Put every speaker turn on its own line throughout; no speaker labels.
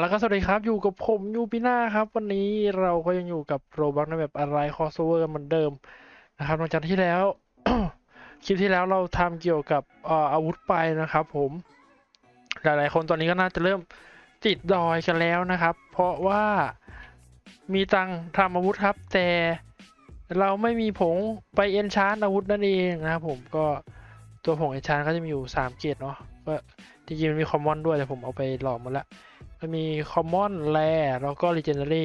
แล้วก็สวัสดีครับ อยู่กับผมยูปิน่าครับ วันนี้เราก็ยังอยู่กับโรบักในแบบอะไรคอสเวอร์เหมือนเดิมนะครับหลังจากที่แล้ว คลิปที่แล้วเราทำเกี่ยวกับอออาวุธไปนะครับผม หลายๆคนตอนนี้ก็น่าจะเริ่มติดดอยกันแล้วนะครับ เพราะว่ามีตังทำอาวุธครับ แต่เราไม่มีผงไปเอนชานอาวุธนั่นเองนะครับผมก็ตัวผงเอนชานก็จะมีอยู่สามเกรดเนาะก็จริงๆมันมีคอมมอนด้วยแต่ผมเอาไปหลอมหมดละ มันมี common rare แล้วก็ legendary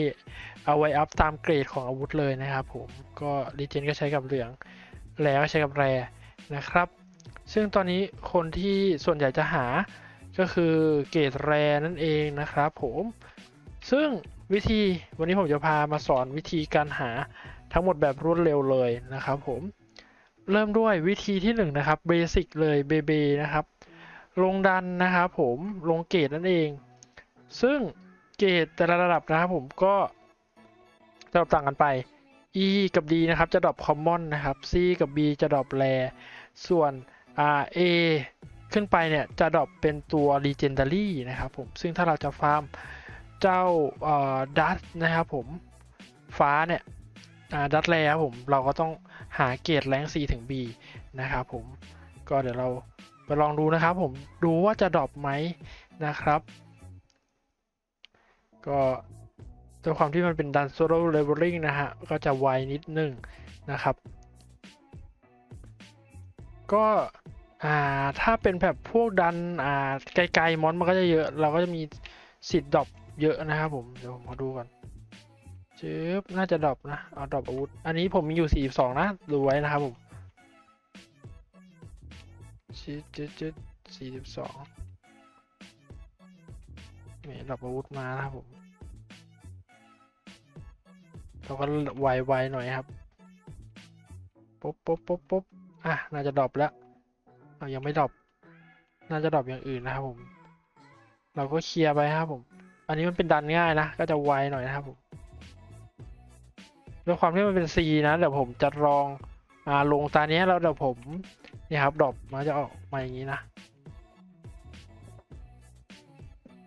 เอาไว้อัพตามเกรดของอาวุธเลยนะครับผม ก็ legend ก็ใช้กับเหลือง rare ก็ใช้กับ rare นะครับ ซึ่งตอนนี้คนที่ส่วนใหญ่จะหาก็คือเกรด rare นั่นเองนะครับผม ซึ่งวิธีวันนี้ผมจะพามาสอนวิธีการหาทั้งหมดแบบรวดเร็วเลยนะครับผม เริ่มด้วยวิธีที่หนึ่งนะครับ basic เลยเบเบนะครับ ลงดันนะครับผมลงเกรดนั่นเอง ซึ่งเกรดแต่ละระดับนะครับผมก็จะดรอปต่างกันไป E กับ D นะครับจะดรอป Common นะครับ C กับ B จะดรอป Rare ส่วน R A ขึ้นไปเนี่ยจะดรอปเป็นตัว Legendary นะครับผม ซึ่งถ้าเราจะฟาร์มเจ้าดัตนะครับผมฟ้าเนี่ยดัตแรครับผมเราก็ต้องหาเกรดแรง C ถึง B นะครับผมก็เดี๋ยวเราไปลองดูนะครับผมดูว่าจะดรอปไหมนะครับ ก็ด้วยความที่มันเป็นดันโซโล่เลเวลลิ่งนะฮะ ก็จะไวนิดนึงนะครับ ก็อ่าถ้าเป็นแบบพวกดันอ่าไกลๆมอนมันก็จะเยอะ เราก็จะมีสิทธิ์ดรอปเยอะนะครับผมเดี๋ยวผมขอดูก่อนจึ๊บน่าจะดรอปนะเอาดรอปอาวุธ อันนี้ผมมีอยู่ 42 นะดูไว้นะครับผมจึ๊ดจึ๊ดจึ๊ด42นี่ดรอปอาวุธมานะครับผม เราก็ไวๆหน่อยครับปุ๊บปุ๊บปุ๊บปุ๊บอะน่าจะดรอปแล้วเรายังไม่ดรอปน่าจะดรอปอย่างอื่นนะครับผม เราก็เคลียร์ไปครับผม อันนี้มันเป็นดันง่ายนะ ก็จะไวหน่อยนะครับผมด้วยความที่มันเป็น C นะเดี๋ยวผมจะลองอ่าลงตาเนี้ยแล้วเดี๋ยวผมนี่ครับดรอปมันจะออกมาอย่างนี้นะ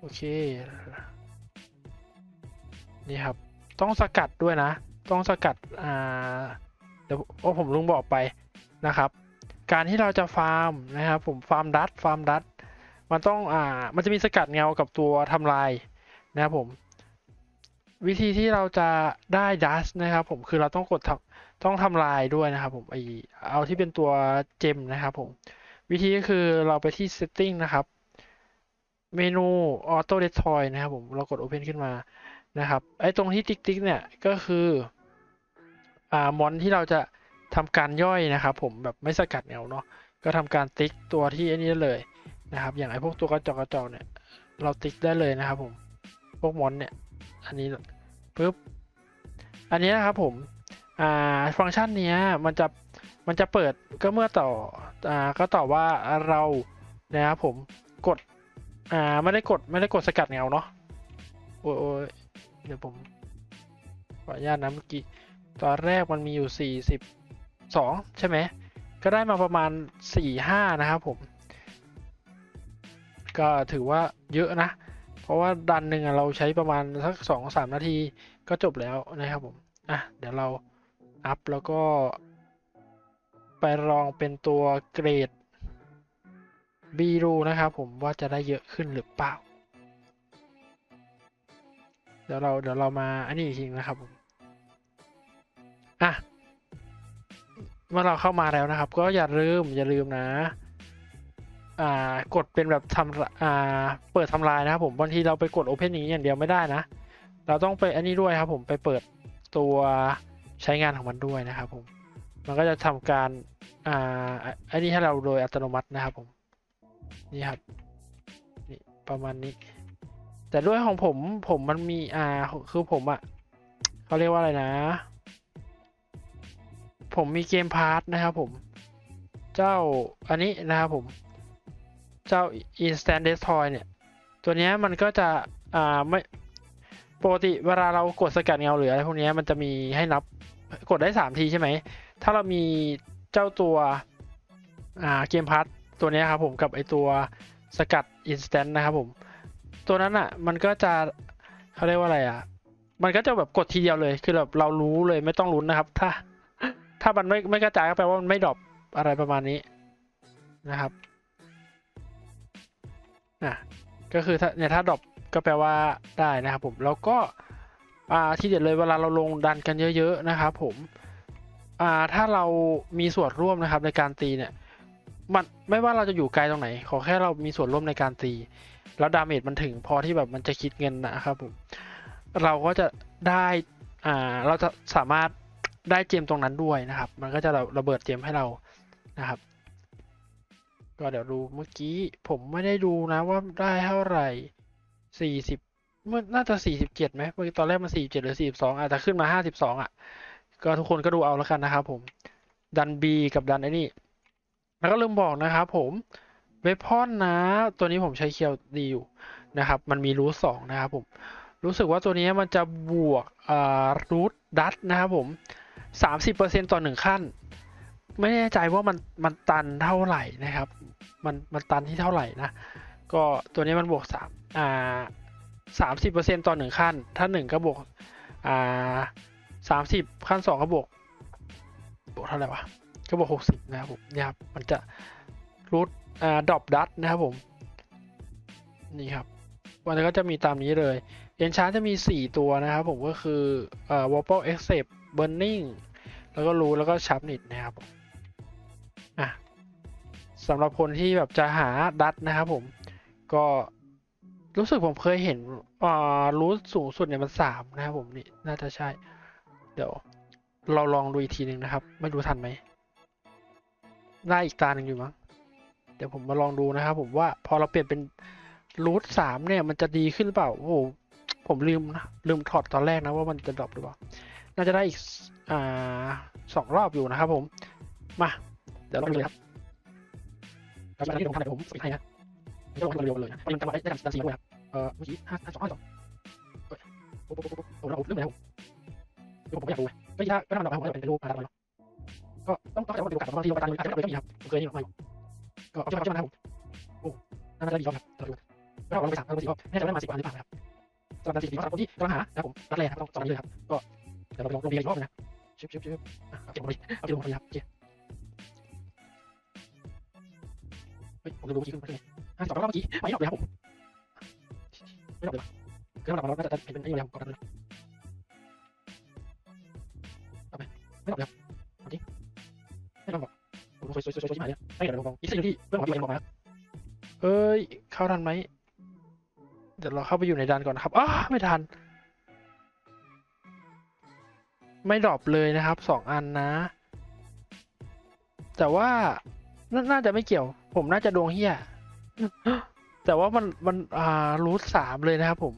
โอเค นี่ครับ ต้องสกัดด้วยนะ ต้องสกัดอ่าเดี๋ยวโอ้ผมลุงบอกไปนะครับ การที่เราจะฟาร์มนะครับ ผมฟาร์มดัตฟาร์มดัตมันต้องอ่ามันจะมีสกัดเงากับตัวทำลายนะครับผม วิธีที่เราจะได้ดัสนะครับผมคือเราต้องกดทำต้องทำลายด้วยนะครับ ผมไอเอาที่เป็นตัวเจมนะครับผมวิธีก็คือเราไปที่ setting นะครับ เมนู auto destroy นะครับผม เรากด open ขึ้นมา นะครับไอ้ตรงที่ติ๊กติ๊กเนี่ยก็คืออ่ามอนที่เราจะทำการย่อยนะครับ ผมแบบไม่สกัดเงาเนาะก็ทำการติ๊กตัวที่อันนี้เลยนะครับ อย่างไอ้พวกตัวกระจกกระจกเนี่ย เราติ๊กได้เลยนะครับ ผมพวกมอนเนี่ยอันนี้ปุ๊บอันนี้นะครับผมอ่าฟังก์ชันเนี้ยมันจะมันจะเปิดก็เมื่อต่ออ่าก็ต่อว่าเรานะครับผมกดอ่าไม่ได้กดไม่ได้กดสกัดเงาเนาะโอ้ย เดี๋ยวผมขออนุญาตนะเมื่อกี้ตอนแรกมันมีอยู่สี่สิบสองใช่ไหม ก็ได้มาประมาณสี่ห้านะครับผม ก็ถือว่าเยอะนะ เพราะว่าดันหนึ่งเราใช้ประมาณสักสองสามนาทีก็จบแล้วนะครับผม อะ เดี๋ยวเราอัพแล้วก็ ไปลองเป็นตัวเกรด B ดูนะครับผมว่าจะได้เยอะขึ้นหรือเปล่า ดี๋ยวเราเดี๋ยวเรามาอันนี้อีกทีนะครับผมอะเมื่อเราเข้ามาแล้วนะครับ ก็อย่าลืมอย่าลืมนะอ่ากดเป็นแบบทำอ่าเปิดทำลายนะครับผมบางทีเราไปกด Open นี้อย่างเดียวไม่ได้นะ เราต้องไปอันนี้ด้วยครับ ผมไปเปิดตัวใช้งานของมันด้วยนะครับผมมันก็จะทำการอ่าอันนี้ให้เราโดยอัตโนมัตินะครับผมนี่ครับนี่ประมาณนี้ แต่ด้วยของผมผมมันมีอ่าคือผมอะ่ะเขาเรียกว่าอะไรนะ ผมมีเกมพาร์ทนะครับผม เจ้าอันนี้นะครับผม เจ้า Instant Destroy เนี่ย ตัวเนี้ยมันก็จะอ่าไม่ปกติเวลาเรากดสกัดเงาหรืออะไรพวกเนี้ยมันจะมีให้นับกดได้สามทีใช่ไหม ถ้าเรามีเจ้าตัวอ่าเกมพาร์ทตัวเนี้ยครับผมกับไอตัวสกัด Instant นะครับผม ตัวนั้นอะ มันก็จะเขาเรียกว่าอะไรอะ มันก็จะแบบกดทีเดียวเลย คือแบบเรารู้เลยไม่ต้องลุ้นนะครับ ถ้า ถ้ามันไม่ไม่กระจายก็แปลว่ามันไม่ดรอปอะไรประมาณนี้นะครับอะก็คือถ้าเนี่ยถ้าดรอปก็แปลว่าได้นะครับผมแล้วก็อ่าที่เด็ดเลยเวลาเราลงดันกันเยอะ ๆ นะครับผมอ่าถ้าเรามีส่วนร่วมนะครับในการตีเนี่ย มันไม่ว่าเราจะอยู่ไกลตรงไหน ขอแค่เรามีส่วนร่วมในการตี แล้วดาเมจมันถึงพอที่แบบมันจะคิดเงินนะครับผมเราก็จะได้อ่าเราจะสามารถได้เจมตรงนั้นด้วยนะครับ มันก็จะระเบิดเจมให้เรานะครับ ก็เดี๋ยวดูเมื่อกี้ผมไม่ได้ดูนะว่าได้เท่าไหร่สี่สิบเมื่อน่าจะสี่สิบเจ็ดไหมเมื่อตอนแรกมันสี่เจ็ดหรือสี่สิบสองอาจจะขึ้นมาห้าสิบสองอะ ก็ทุกคนก็ดูเอาแล้วกันนะครับผมดันบีกับดันไอ้นี่ แล้วก็ลืมบอกนะครับผมเวพอนนะ ตัวนี้ผมใช้เคียวดีอยู่นะครับ มันมีรูทสองนะครับผม รู้สึกว่าตัวนี้มันจะบวกรูทดัตนะครับผมสามสิบเปอร์เซ็นต่อหนึ่งขั้น ไม่แน่ใจว่ามันมันตันเท่าไหร่นะครับ มันมันตันที่เท่าไหร่นะ ก็ตัวนี้มันบวกสามอ่าสามสิบเปอร์เซ็นต่อหนึ่งขั้น ถ้าหนึ่งก็บวกอ่าสามสิบขั้นสองก็บวก บวกเท่าไหร่วะ ก็บวกหกสิบนะครับผมเนี่ยครับมันจะรูทอ่าดรอปดัตนะครับผม นี่ครับ มันก็จะมีตามนี้เลยเอนชาร์จะมี 4 ตัวนะครับผมก็คือเอ่อ Wobble Accept Burning แล้วก็รูแล้วก็ชับนิดนะครับผมอะสำหรับคนที่แบบจะหาดัตนะครับผมก็รู้สึกผมเคยเห็นอ่ารูทสูงสุดเนี่ยมันสามนะครับผมนี่น่าจะใช่ เดี๋ยวเราลองดูอีกทีหนึ่งนะครับ ไม่รู้ทันไหม ได้อีกตาหนึ่งอยู่มั้งเดี๋ยวผมมาลองดูนะครับผมว่าพอเราเปลี่ยนเป็นรูทสามเนี่ยมันจะดีขึ้นหรือเปล่าโอ้โหผมลืมนะลืมถอดตอนแรกนะว่ามันจะดรอปหรือเปล่า น่าจะได้อีกอ่าสองรอบอยู่นะครับผมมาเดี๋ยวเราไปเลยครับเราจะเล่นตรงขนาดผมสปีดให้นะไม่ต้องลงเร็วเลยนะเพรามันจังหวะได้ได้ดันซีด้วยครับเอ่อเมื่อกี้ห้าห้าสองห้าสองโอ้โหโอ้โหโอ้โหเราเริ่มแล้วผมผมอยากดูไงก็ถ้าก็ทำดอกไม้ผมจะเป็นรูปอะไร ก็ต้องต้องจะว่าเป็นโอกาสของเราที่เราไปตามอาจจะไม่เคยมีครับผมเคยนี่หรอกไม่ก็เอาเชื่อมาเชื่อมนะครับผมโอ้น่าจะดีครับเราดูก็เราไปสามเราไปสี่รอบแน่ใจว่ามาสิบวันหรือเปล่าครับสำหรับการสี่สำหรับคนที่กำลังหานะครับผมรัดแรงครับต้องสอนนี้เลยครับก็เดี๋ยวเราไปลองลงเรียนอีกรอบนะชิบชิบชิบเอาเก็บลงไปเอาเก็บลงไปครับโอเคเฮ้ยผมจะดูเมื่อกี้ขึ้นมาขึ้นห้าสิบสองรอบเมื่อกี้ไม่หรอกเลยครับผมไม่หรอกเลยคือเราเราน่าจะเป็นไอ้ยังไงก่อนเลยเอาไปไม่หรอกเลยครับ ไม่หรอกผมสวยสวยสวยสวยที่หมายเนี่ยไม่เดี๋ยวเราลองอีกสิ่งที่เพื่อนของพี่เอ็มบอกมาเอ้ย เข้าทันไหม เดี๋ยวเราเข้าไปอยู่ในดันก่อนนะครับอ้าไม่ทัน ไม่ดรอปเลยนะครับสองอันนะ แต่ว่านาน่าจะไม่เกี่ยว ผมน่าจะดวงเฮียแต่ว่ามันมันอ่ารูทสามเลยนะครับผม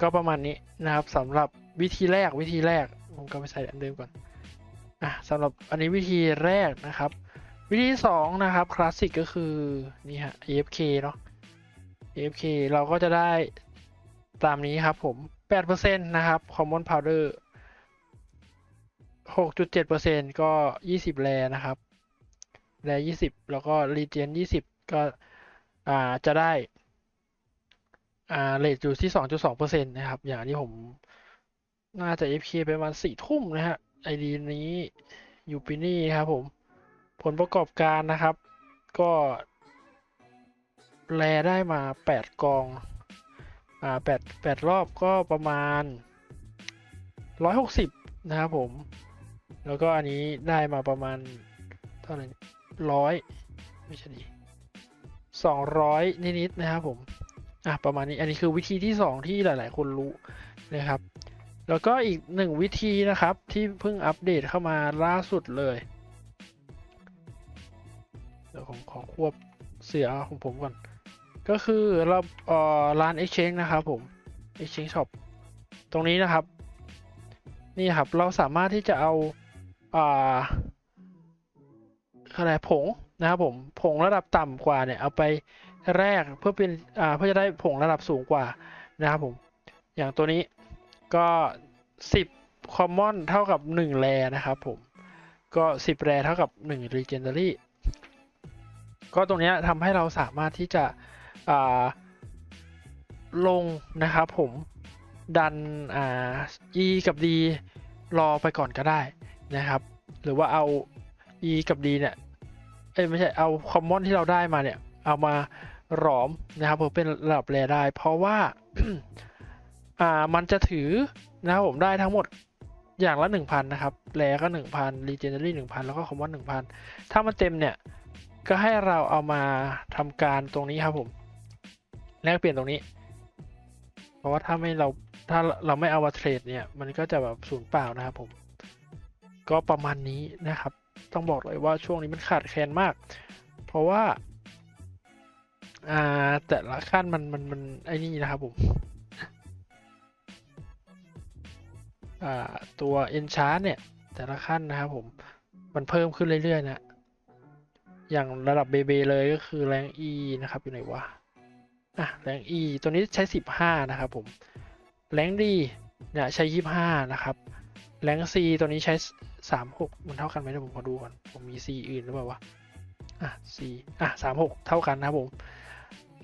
ก็ประมาณนี้นะครับสำหรับวิธีแรกวิธีแรก ผมก็ไปใส่อันเดิมก่อน อะสำหรับอันนี้วิธีแรกนะครับ วิธีสองนะครับคลาสสิกก็คือนี่ฮะ AFK เนาะ AFK เราก็จะได้ตามนี้ครับผม8%นะครับ Common Powder 6.7%ก็ 20แรนะครับแร20 แล้วก็ Regen 20 ก็อ่าจะได้อ่าเลทอยู่ที่ 2.2%นะครับ อย่างที่ผมน่าจะ FK ไปประมาณ4ทุ่มนะฮะ ID นี้อยู่ปีนี่ครับผม ผลประกอบการนะครับ ก็แลได้มาแปดกอง อ่าแปดแปดรอบก็ประมาณร้อยหกสิบนะครับผม แล้วก็อันนี้ได้มาประมาณ เท่าไหร่ร้อยไม่ใช่ดิสองร้อยนิดๆนะครับผม อะประมาณนี้ อันนี้คือวิธีที่สองที่หลาย ๆ คนรู้นะครับ แล้วก็อีกหนึ่งวิธีนะครับที่เพิ่งอัปเดตเข้ามาล่าสุดเลย เดี๋ยวผมขอควบเสียของผมก่อน ก็คือเราเอ่อร้าน Exchange นะครับผม Exchange Shop ตรงนี้นะครับ นี่ครับเราสามารถที่จะเอาอ่าอะไรผงนะครับผมผงระดับต่ำกว่าเนี่ยเอาไปแรกเพื่อเป็นอ่าเพื่อจะได้ผงระดับสูงกว่านะครับผม อย่างตัวนี้ ก็10 Common เท่ากับ1แรนะครับผม ก็10แรเท่ากับ1 Legendary ก็ตรงนี้ทำให้เราสามารถที่จะอ่าลงนะครับผมดันอ่า E กับ D รอไปก่อนก็ได้นะครับ หรือว่าเอา E กับ D เนี่ยเอ้ยไม่ใช่เอาคอมมอนที่เราได้มาเนี่ย เอามาหลอมนะครับเพื่อเป็นระดับแรได้ เพราะว่า อ่ามันจะถือนะครับผมได้ทั้งหมดอย่างละ 1,000 นะครับแรก็ 1,000 Legendary 1,000 แล้วก็คอมมอน1,000 ถ้ามันเต็มเนี่ย ก็ให้เราเอามาทำการตรงนี้ครับผม แลกเปลี่ยนตรงนี้ เพราะว่าถ้าไม่เราถ้าเราไม่เอามาเทรดเนี่ย มันก็จะแบบสูญเปล่านะครับผม ก็ประมาณนี้นะครับ ต้องบอกเลยว่าช่วงนี้มันขาดแคลนมาก เพราะว่า อ่า แต่ละขั้นมันมันมันไอ้นี่นะครับผม ตัว enchant เนี่ย แต่ละขั้นนะครับผม มันเพิ่มขึ้นเรื่อยๆนะ อย่างระดับเบเบเลยก็คือแรง E นะครับอยู่ไหนวะอะแรง E ตัวนี้ใช้ 15 นะครับผมแรงดีเนี่ยใช้ 25 นะครับแรง C ตัวนี้ใช้ 36 มันเท่ากันไหมเดี๋ยวผมขอดูก่อน ผมมี C อื่นหรือเปล่าวะ อะ C อะ 36 เท่ากันนะครับผม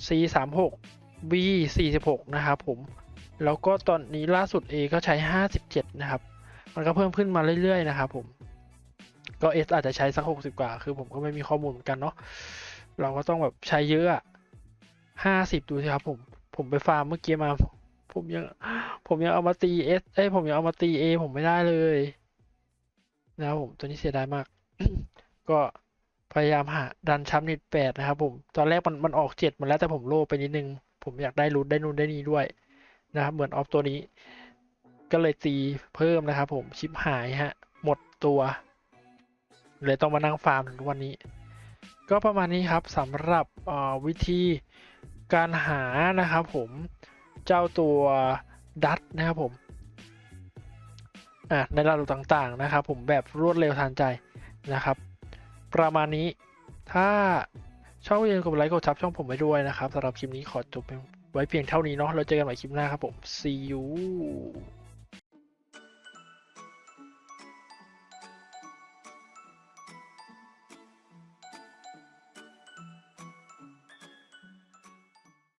C 36 B 46 นะครับผม แล้วก็ตอนนี้ล่าสุด A ก็ใช้ 57 นะครับ มันก็เพิ่มขึ้นมาเรื่อยๆ นะครับผม ก็ S อาจจะใช้สัก 60 กว่า คือผมก็ไม่มีข้อมูลเหมือนกันเนาะ เราก็ต้องแบบใช้เยอะอะ50ดูสิครับผม ผมไปฟาร์มเมื่อกี้มา ผมยัง ผมยังเอามาตี S เอ้ยผมยังเอามาตี A ผมไม่ได้เลยนะครับผมตัวนี้เสียดายมาก ก็พยายามหาดันช้ำนิดแปดนะครับผม ตอนแรกมันมันออกเจ็ดมาแล้วแต่ผมโลไปนิดนึง ผมอยากได้รูทได้นู่นได้นี่ด้วย นะครับเหมือนออฟตัวนี้ ก็เลยตีเพิ่มนะครับผมชิปหายฮะ หมดตัวเลยต้องมานั่งฟาร์มถึงวันนี้ ก็ประมาณนี้ครับสำหรับวิธีการหานะครับผมเจ้าตัวดัตนะครับผมอะในระดับต่างๆนะครับ ผมแบบรวดเร็วทันใจนะครับ ประมาณนี้ถ้าชอบก็อย่าลืมกดไลค์กดซับช่องผมไว้ด้วยนะครับสำหรับคลิปนี้ขอจบ ไว้เพียงเท่านี้เนาะเราเจอกันใหม่คลิปหน้าครับผม see you